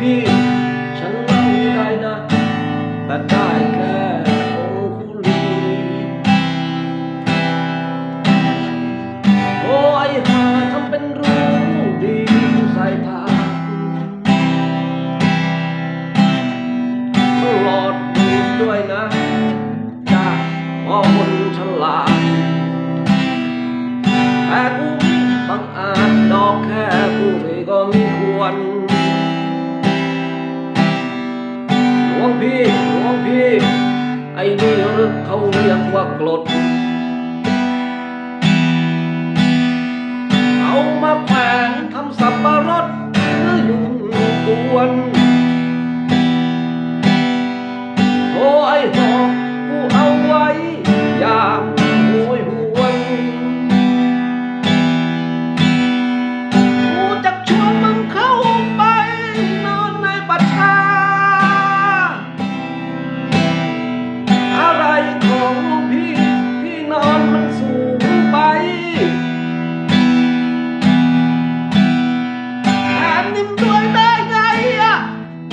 พี่ฉันไม่ได้นะ แต่ได้แค่องคุลีโอ้ไอหาทำเป็นรู้ดีใสายตาตลอดดูด้วยนะจากพ่อคนฉลาดแต่กูบังอาจดอกแค่กูเลยก็มี นี่หรือเขาเรียกว่ากรดเอามาแขงนทำสับปะรดหรือยุงกวน แถมนิ่มด้วยได้ไงอะ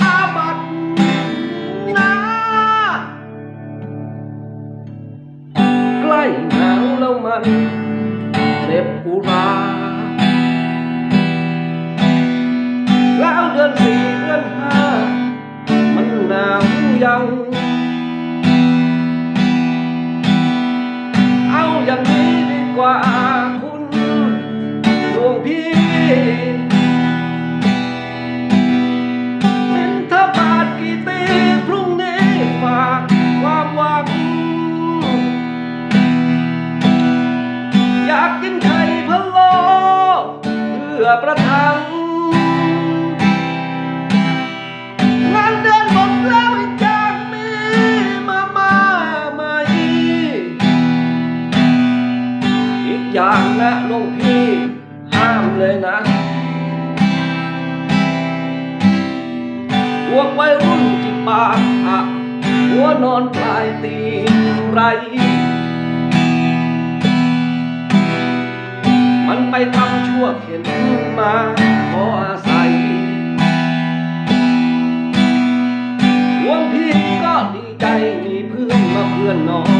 อาบัตนาใกล้ อประทังงานเดือนหมดแล้วอีกจากมีมามาใหม่อีกอย่างนะลวงพี่ห้ามเลยนะพวกวัยรุ่นที่ปากหักหัวนอนปลายตีนไร ไปทำชั่วเข็นมาขออาศัยหลวงพี่ก็ดีใจมีเพื่อนมาเพื่อนนอน